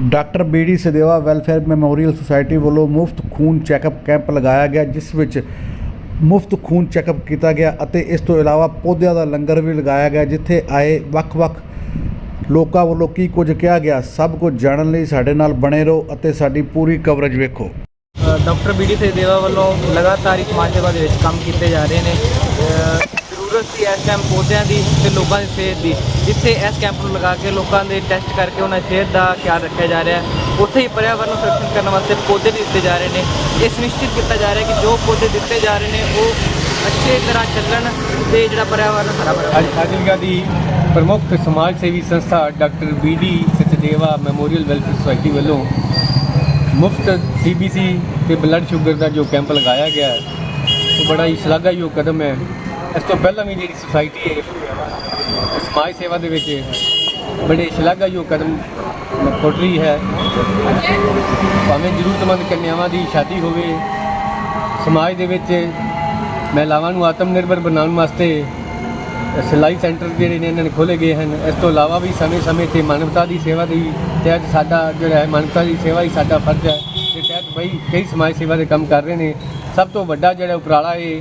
Doctor BD Sadeva welfare memorial society ਵੱਲੋਂ ਮੁਫਤ ਖੂਨ ਚੈੱਕਅਪ ਕੈਂਪ ਲਗਾਇਆ ਗਿਆ, ਜਿਸ ਵਿੱਚ ਮੁਫਤ ਖੂਨ ਚੈੱਕਅਪ ਕੀਤਾ ਗਿਆ ਅਤੇ ਇਸ ਤੋਂ ਇਲਾਵਾ ਪੌਦਿਆਂ ਦਾ ਲੰਗਰ ਵੀ ਲਗਾਇਆ ਗਿਆ, ਜਿੱਥੇ ਆਏ ਵੱਖ-ਵੱਖ ਲੋਕਾਂ ਵੱਲੋਂ ਕੀ ਕੁਝ ਕਿਹਾ ਗਿਆ, ਸਭ ਕੁਝ ਜਾਣਨ ਲਈ ਸਾਡੇ ਨਾਲ ਬਣੇ ਰਹੋ ਅਤੇ ਸਾਡੀ ਪੂਰੀ ਕਵਰੇਜ ਵੇਖੋ। ਡਾਕਟਰ ਬੀਡੀ ਸੇਦੇਵਾ ਵੱਲੋਂ ਲਗਾਤਾਰ ਹੀ ਸਮਾਜ ਦੇ ਵਿੱਚ ਕੰਮ ਕੀਤੇ ਜਾ ਰਹੇ ਨੇ। ਜ਼ਰੂਰਤ ਸੀ ਇਸ ਟਾਈਮ ਪੌਦਿਆਂ ਦੀ ਤੇ ਲੋਕਾਂ ਦੀ ਸਿਹਤ ਦੀ, ਜਿੱਥੇ ਇਸ ਕੈਂਪ ਨੂੰ ਲਗਾ ਕੇ ਲੋਕਾਂ ਦੇ ਟੈਸਟ ਕਰਕੇ ਉਹਨਾਂ ਦੀ ਸਿਹਤ ਦਾ ਖਿਆਲ ਰੱਖਿਆ ਜਾ ਰਿਹਾ ਉੱਥੇ ਹੀ ਪਰਿਆਵਰਨ ਨੂੰ ਸੁਰੱਖਿਅਤ ਕਰਨ ਵਾਸਤੇ ਪੌਦੇ ਵੀ ਦਿੱਤੇ ਜਾ ਰਹੇ ਨੇ। ਇਹ ਸੁਨਿਸ਼ਚਿਤ ਕੀਤਾ ਜਾ ਰਿਹਾ ਕਿ ਜੋ ਪੌਦੇ ਦਿੱਤੇ ਜਾ ਰਹੇ ਨੇ, ਉਹ ਅੱਛੇ ਤਰ੍ਹਾਂ ਚੱਲਣ ਤੇ ਜਿਹੜਾ ਪਰਿਆਵਰਨ ਹਰਾ ਭਰਾ ਅੱਜ ਫਾਜ਼ਿਲਕਾ ਦੀ ਪ੍ਰਮੁੱਖ ਸਮਾਜ ਸੇਵੀ ਸੰਸਥਾ doctor BD Sachdeva memorial welfare society ਵੱਲੋਂ ਮੁਫਤ ਸੀਬੀਸੀ ਤੇ ਬਲੱਡ ਸ਼ੂਗਰ ਦਾ ਜੋ ਕੈਂਪ ਲਗਾਇਆ ਗਿਆ ਹੈ, ਉਹ ਬੜਾ ਹੀ ਸ਼ਲਾਘਾਯੋਗ ਕਦਮ ਹੈ। ਇਸ ਤੋਂ ਪਹਿਲਾਂ ਵੀ ਜਿਹੜੀ ਸੁਸਾਇਟੀ ਹੈ ਸਮਾਜ ਸੇਵਾ ਦੇ ਵਿੱਚ ਬੜੇ ਸ਼ਲਾਘਾਯੋਗ ਕਦਮ ਪੁੱਟ ਰਹੀ ਹੈ। ਭਾਵੇਂ ਜ਼ਰੂਰਤਮੰਦ ਕੰਨਿਆਵਾਂ ਦੀ ਸ਼ਾਦੀ ਹੋਵੇ, ਸਮਾਜ ਦੇ ਵਿੱਚ ਮਹਿਲਾਵਾਂ ਨੂੰ ਆਤਮ ਨਿਰਭਰ ਬਣਾਉਣ ਵਾਸਤੇ ਸਿਲਾਈ ਸੈਂਟਰ ਜਿਹੜੇ ਨੇ, ਇਹਨਾਂ ਨੇ ਖੋਲੇ ਗਏ ਹਨ। ਇਸ ਤੋਂ ਇਲਾਵਾ ਵੀ ਸਮੇਂ-ਸਮੇਂ ਤੇ ਮਾਨਵਤਾ ਦੀ ਸੇਵਾ ਦੀ ਤਹਿਤ ਸਾਡਾ ਜਿਹੜਾ ਹੈ, ਮਾਨਵਤਾ ਦੀ ਸੇਵਾ ਹੀ ਸਾਡਾ ਫਰਜ਼ ਹੈ। ਤੇ ਤਹਿਤ ਬਈ ਕਈ ਸਮਾਜ ਸੇਵਾ ਦੇ ਕੰਮ ਕਰ ਰਹੇ ਨੇ। ਸਭ ਤੋਂ ਵੱਡਾ ਜਿਹੜਾ ਉਪਰਾਲਾ ਇਹ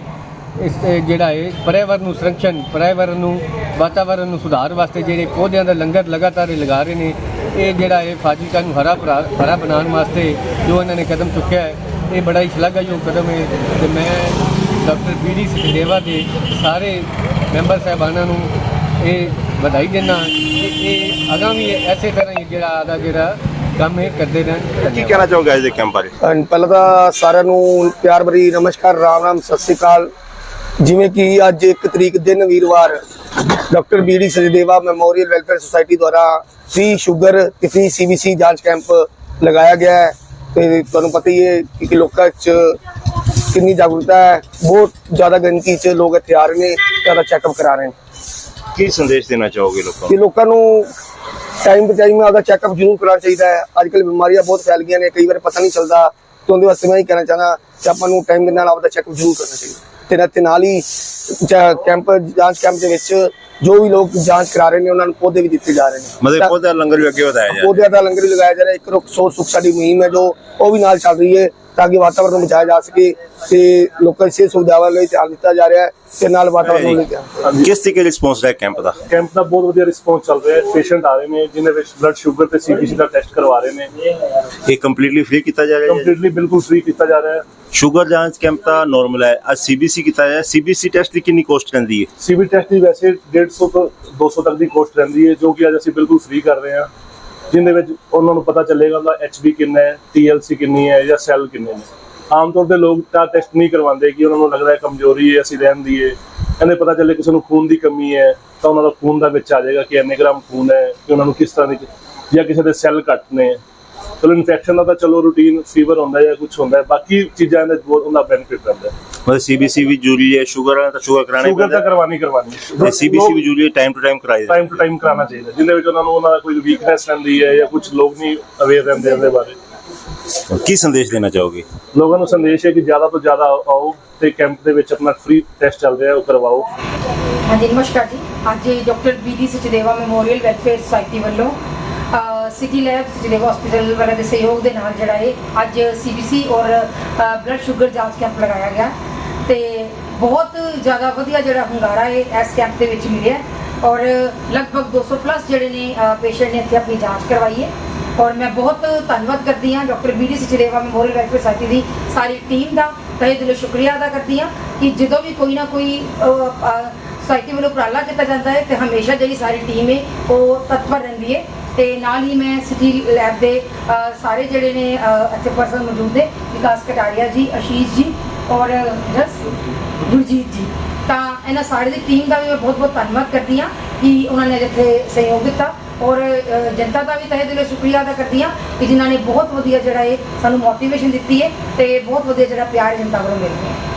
ਇਸ ਜਿਹੜਾ ਹੈ ਪਰਿਆਵਰਨ ਨੂੰ ਸੰਰਖਣ ਪਰਿਆਵਰਨ ਨੂੰ ਵਾਤਾਵਰਨ ਨੂੰ ਸੁਧਾਰ ਵਾਸਤੇ ਜਿਹੜੇ ਪੌਦਿਆਂ ਦਾ ਲੰਗਰ ਲਗਾਤਾਰ ਇਹ ਲਗਾ ਰਹੇ ਨੇ ਇਹ ਜਿਹੜਾ ਹੈ ਫਾਜ਼ਿਲਕਾ ਨੂੰ ਹਰਾ ਭਰਾ ਹਰਾ ਬਣਾਉਣ ਵਾਸਤੇ ਜੋ ਇਹਨਾਂ ਨੇ ਕਦਮ ਚੁੱਕਿਆ ਹੈ ਇਹ ਬੜਾ ਹੀ ਸ਼ਲਾਘਾਯੋਗ ਕਦਮ ਹੈ ਤੇ ਮੈਂ ਡਾਕਟਰ ਬੀਡੀ ਸਖਦੇਵਾ ਦੇ ਸਾਰੇ ਮੈਂਬਰ ਸਾਹਿਬਾਨਾਂ ਨੂੰ ਇਹ ਵਧਾਈ ਦਿੰਦਾ ਕਿ ਇਹ ਆਗਾਮੀ ਐਸੇ ਤਰ੍ਹਾਂ ਹੀ ਜਿਹੜਾ ਆਦਾ ਜਿਹੜਾ ਕੰਮ ਇਹ ਕਰਦੇ ਰਹਿਣ। ਕੀ ਕਹਿਣਾ ਚਾਹੋਗੇ ਅੱਜ ਦੇ ਕੈਂਪ ਬਾਰੇ? ਪਹਿਲਾਂ ਤਾਂ ਸਾਰਿਆਂ ਨੂੰ ਪਿਆਰ ਭਰੀ ਨਮਸਕਾਰ ਰਾਮ ਰਾਮ ਸਤਿ ਸ੍ਰੀ ਅਕਾਲ। ਜਿਵੇਂ ਕਿ ਅੱਜ 1 ਤਰੀਕ ਦਿਨ ਵੀਰਵਾਰ doctor BD Sajdeva memorial welfare society ਦੁਆਰਾ ਫ੍ਰੀ ਸ਼ੂਗਰ ਤੇ ਫ੍ਰੀ ਸੀਬੀਸੀ ਜਾਂਚ ਕੈਂਪ ਲਗਾਇਆ ਗਿਆ ਹੈ ਤੇ ਤੁਹਾਨੂੰ ਪਤਾ ਹੀ ਹੈ ਕਿ ਲੋਕਾਂ 'ਚ ਕਿੰਨੀ ਜਾਗਰੂਕਤਾ ਹੈ ਬਹੁਤ ਜ਼ਿਆਦਾ ਗਿਣਤੀ 'ਚ ਲੋਕ ਇੱਥੇ ਆ ਰਹੇ ਨੇ ਜ਼ਿਆਦਾ ਚੈੱਕਅਪ ਕਰਾ ਰਹੇ ਨੇ। ਕੀ ਸੰਦੇਸ਼ ਦੇਣਾ ਚਾਹੋਗੇ ਲੋਕਾਂ ਕਿ ਲੋਕਾਂ ਨੂੰ ਟਾਈਮ ਟੂ ਟਾਈਮ ਆਪਦਾ ਚੈੱਕਅਪ ਜ਼ਰੂਰ ਕਰਾਉਣਾ ਚਾਹੀਦਾ ਹੈ। ਅੱਜ ਕੱਲ੍ਹ ਬਿਮਾਰੀਆਂ ਬਹੁਤ ਫੈਲ ਗਈਆਂ ਨੇ ਕਈ ਵਾਰ ਪਤਾ ਨਹੀਂ ਚੱਲਦਾ ਤੇ ਉਹਦੇ ਵਾਸਤੇ ਮੈਂ ਹੀ ਕਹਿਣਾ ਚਾਹਨਾ ਕਿ ਆਪਾਂ ਨੂੰ ਟਾਈਮ ਦੇ ਨਾਲ ਆਪਦਾ ਚੈੱਕਅਪ ਜ਼ਰੂਰ ਕਰਨਾ ਚਾਹੀਦਾ। ਤੇ ਨਾਲ ਤੇ ਨਾਲ ਹੀ ਕੈਂਪ ਜਾਂਚ ਕੈਂਪ ਦੇ ਵਿੱਚ ਜੋ ਵੀ ਲੋਕ ਜਾਂਚ ਕਰਾ ਰਹੇ ਨੇ ਉਹਨਾਂ ਨੂੰ ਪੌਦੇ ਵੀ ਦਿੱਤੇ ਜਾ ਰਹੇ ਨੇ। ਮਤਲਬ ਪੌਦਾ ਲੰਗਰ ਵੀ ਅੱਗੇ ਵਧਾਇਆ ਜਾ ਰਿਹਾ। ਪੌਦਿਆਂ ਦਾ ਲੰਗਰ ਵੀ ਲਗਾਇਆ ਜਾ ਰਿਹਾ। ਇੱਕ ਰੁੱਖ ਸੌ ਸੁੱਖ ਸਾਡੀ ਮੁਹਿੰਮ ਹੈ ਜੋ ਉਹ ਵੀ ਨਾਲ ਚੱਲ ਰਹੀ ਹੈ। ਤਾਂ ਕਿ ਵਾਤਾਵਰਨ ਨੂੰ ਬਚਾਇਆ ਜਾ ਸਕੇ ਤੇ ਲੋਕਾਂ ਦੀ ਸਿਹਤ ਸੁਵਿਧਾਵਾਂ ਲਈ ਧਿਆਨ ਦਿੱਤਾ ਜਾ ਰਿਹਾ ਹੈ ਤੇ ਨਾਲ ਵਾਤਾਵਰਨ ਨੂੰ ਲਈ ਕਿਸ ਤਰੀਕੇ ਰਿਸਪੌਂਸ ਰਿਹਾ ਕੈਂਪ ਦਾ? ਕੈਂਪ ਦਾ ਬਹੁਤ ਵਧੀਆ ਰਿਸਪੌਂਸ ਚੱਲ ਰਿਹਾ ਹੈ। ਪੇਸ਼ੈਂਟ ਆ ਰਹੇ ਨੇ ਜਿਨ੍ਹਾਂ ਵਿੱਚ ਬਲੱਡ ਸ਼ੂਗਰ ਤੇ ਸੀਬੀਸੀ ਦਾ ਟੈਸਟ ਕਰਵਾ ਰਹੇ ਨੇ। ਇਹ ਕੰਪਲੀਟਲੀ ਫ੍ਰੀ ਕੀਤਾ ਜਾ ਰਿਹਾ ਹੈ? ਕੰਪਲੀਟਲੀ ਬਿਲਕੁਲ ਫ੍ਰੀ ਕੀਤਾ ਜਾ ਰਿਹਾ ਹੈ। ਸ਼ੂਗਰ ਜਾਂਚ ਕੈਂਪ ਤਾਂ ਨਾਰਮਲ ਹੈ। ਅੱਜ ਸੀਬੀਸੀ ਕੀਤਾ ਹੈ। ਸੀਬੀਸੀ ਟੈਸਟ ਦੀ ਕਿੰਨੀ ਕੋਸਟ ਰਹਿੰਦੀ ਹੈ? ਸੀਬੀ ਟੈਸਟ ਦੀ ਵੈਸੇ 150 ਤੋਂ 200 ਤੱਕ ਦੀ ਕੋਸਟ ਰਹਿੰਦੀ ਹੈ ਜੋ ਕਿ ਅੱਜ ਅਸੀਂ ਬਿਲਕੁਲ ਫ੍ਰੀ ਕਰ ਰਹੇ ਹਾਂ। ਜਿੰਦੇ ਵਿੱਚ ਉਹਨਾਂ ਨੂੰ ਪਤਾ ਚੱਲੇਗਾ ਉਹਦਾ ਐਚਬੀ ਕਿੰਨਾ ਹੈ ਟੀਐਲਸੀ ਕਿੰਨੀ ਹੈ ਜਾਂ ਸੈੱਲ ਕਿੰਨੇ ਨੇ। ਆਮ ਤੌਰ ਤੇ ਲੋਕ ਤਾਂ ਟੈਸਟ ਨਹੀਂ ਕਰਵਾਉਂਦੇ ਕਿ ਉਹਨਾਂ ਨੂੰ ਲੱਗਦਾ ਹੈ ਕਮਜ਼ੋਰੀ ਹੈ, ਅਸੀਂ ਰਹਿਣ ਦੀਏ ਕਹਿੰਦੇ ਪਤਾ ਚੱਲੇ ਕਿਸੇ ਨੂੰ ਖੂਨ ਦੀ ਕਮੀ ਹੈ, ਤਾਂ ਉਹਨਾਂ ਦਾ ਖੂਨ ਦਾ ਵਿੱਚ ਆ ਜਾਏਗਾ ਕਿ ਐਨੇ ਗ੍ਰਾਮ ਖੂਨ ਹੈ ਕਿ ਉਹਨਾਂ ਨੂੰ ਕਿਸ ਤਰ੍ਹਾਂ ਦੀ ਜਾਂ ਕਿਸੇ ਦੇ ਸੈੱਲ ਘੱਟ ਨੇ। ਚਲੋ ਇਨਫੈਕਸ਼ਨ ਦਾ ਤਾਂ ਚਲੋ ਰੂਟੀਨ ਫੀਵਰ ਹੁੰਦਾ ਜਾਂ ਕੁਝ ਹੁੰਦਾ ਹੈ ਬਾਕੀ ਚੀਜ਼ਾਂ ਦੇ ਬਹੁਤ ਉਹਦਾ ਬੈਨੀਫਿਟ ਰਹਿੰਦਾ ਹੈ ਮਤਲਬ ਸੀਬੀਸੀ ਵੀ ਜ਼ਰੂਰੀ ਹੈ ਸ਼ੂਗਰ ਤਾਂ ਸ਼ੂਗਰ ਕਰਾਣਾ ਹੀ ਸ਼ੂਗਰ ਤਾਂ ਕਰਵਾਣੀ ਕਰਵਾਣੀ ਤੇ ਸੀਬੀਸੀ ਵੀ ਜ਼ਰੂਰੀ ਹੈ ਟਾਈਮ ਟੂ ਟਾਈਮ ਕਰਾਈ ਟਾਈਮ ਟੂ ਟਾਈਮ ਕਰਾਉਣਾ ਚਾਹੀਦਾ ਜਿੰਦੇ ਵਿੱਚ ਉਹਨਾਂ ਨੂੰ ਉਹਨਾਂ ਦਾ ਕੋਈ ਵੀਕਨੈਸ ਰਹਿੰਦੀ ਹੈ ਜਾਂ ਕੁਝ ਲੋਕ ਨਹੀਂ ਅਵੇਅਰ ਰਹਿੰਦੇ ਉਹਦੇ ਬਾਰੇ। ਕੀ ਸੰਦੇਸ਼ ਦੇਣਾ ਚਾਹੋਗੇ? ਲੋਕਾਂ ਨੂੰ ਸੰਦੇਸ਼ ਹੈ ਕਿ ਜ਼ਿਆਦਾ ਤੋਂ ਜ਼ਿਆਦਾ ਆਓ ਤੇ ਕੈਂਪ ਦੇ ਵਿੱਚ ਆਪਣਾ ਫ੍ਰੀ ਟੈਸਟ ਚੱਲ ਰਿਹਾ ਉਹ ਕਰਵਾਓ। ਹਾਂਜੀ ਨਮਸਕਾਰ ਜੀ। ਅੱਜ doctor BD Sachdeva memorial welfare society ਵੱਲੋਂ ਸਿਟੀ ਲੈਬ ਸਚਦੇਵਾ ਹਸਪੀਟਲ ਵਗੈਰਾ ਦੇ ਸਹਿਯੋਗ ਦੇ ਨਾਲ ਜਿਹੜਾ ਹੈ ਅੱਜ ਸੀਬੀਸੀ ਔਰ ਬਲੱਡ ਸ਼ੂਗਰ ਜਾਂਚ ਕੈਂਪ ਲਗਾਇਆ ਗਿਆ। ਤੇ ਬਹੁਤ ਜ਼ਿਆਦਾ ਵਧੀਆ ਜਿਹੜਾ ਹੁੰਗਾਰਾ ਹੈ ਇਸ ਕੈਂਪ ਦੇ ਵਿੱਚ ਮਿਲਿਆ ਔਰ ਲਗਭਗ 200 ਪਲੱਸ ਜਿਹੜੇ ਨੇ ਪੇਸ਼ੈਂਟ ਨੇ ਇੱਥੇ ਆਪਣੀ ਜਾਂਚ ਕਰਵਾਈ ਹੈ। ਔਰ ਮੈਂ ਬਹੁਤ ਧੰਨਵਾਦ ਕਰਦੀ ਹਾਂ doctor BD Sachdeva memorial welfare society ਦੀ ਸਾਰੀ ਟੀਮ ਦਾ, ਤਹਿ ਦਿਲੋਂ ਸ਼ੁਕਰੀਆ ਅਦਾ ਕਰਦੀ ਹਾਂ ਕਿ ਜਦੋਂ ਵੀ ਕੋਈ ਨਾ ਕੋਈ ਸੋਸਾਇਟੀ ਵੱਲੋਂ ਉਪਰਾਲਾ ਕੀਤਾ ਜਾਂਦਾ ਹੈ ਤੇ ਹਮੇਸ਼ਾ ਜਿਹੜੀ ਸਾਰੀ ਟੀਮ ਹੈ ਉਹ ਤਤਪਰ ਰਹਿੰਦੀ ਹੈ। ਤੇ ਨਾਲ ਹੀ ਮੈਂ ਸਿਟੀ ਲੈਬ ਦੇ ਸਾਰੇ ਜਿਹੜੇ ਨੇ ਅਹ, ਇੱਥੇ ਪਰਸਨ ਮੌਜੂਦ ਨੇ ਵਿਕਾਸ ਕਟਾਰੀਆ ਜੀ ਅਸ਼ੀਸ਼ ਜੀ ਔਰ ਜਸ ਗੁਰਜੀਤ ਜੀ। ਤਾਂ ਇਹਨਾਂ ਸਾਰੇ ਦੀ ਟੀਮ ਦਾ ਵੀ ਮੈਂ ਬਹੁਤ ਬਹੁਤ ਧੰਨਵਾਦ ਕਰਦੀ ਹਾਂ ਕਿ ਉਹਨਾਂ ਨੇ ਜਿੱਥੇ ਸਹਿਯੋਗ ਦਿੱਤਾ ਔਰ ਜਨਤਾ ਦਾ ਵੀ ਤਹਿ ਦਿਲੋਂ ਸ਼ੁਕਰੀਆ ਅਦਾ ਕਰਦੀ ਹਾਂ ਕਿ ਜਿਨ੍ਹਾਂ ਨੇ ਬਹੁਤ ਵਧੀਆ ਜਿਹੜਾ ਹੈ ਸਾਨੂੰ ਮੋਟੀਵੇਸ਼ਨ ਦਿੱਤੀ ਹੈ ਤੇ ਬਹੁਤ ਵਧੀਆ ਜਿਹੜਾ ਪਿਆਰ ਜਨਤਾ ਵੱਲੋਂ ਮਿਲ ਰਿਹਾ ਹੈ।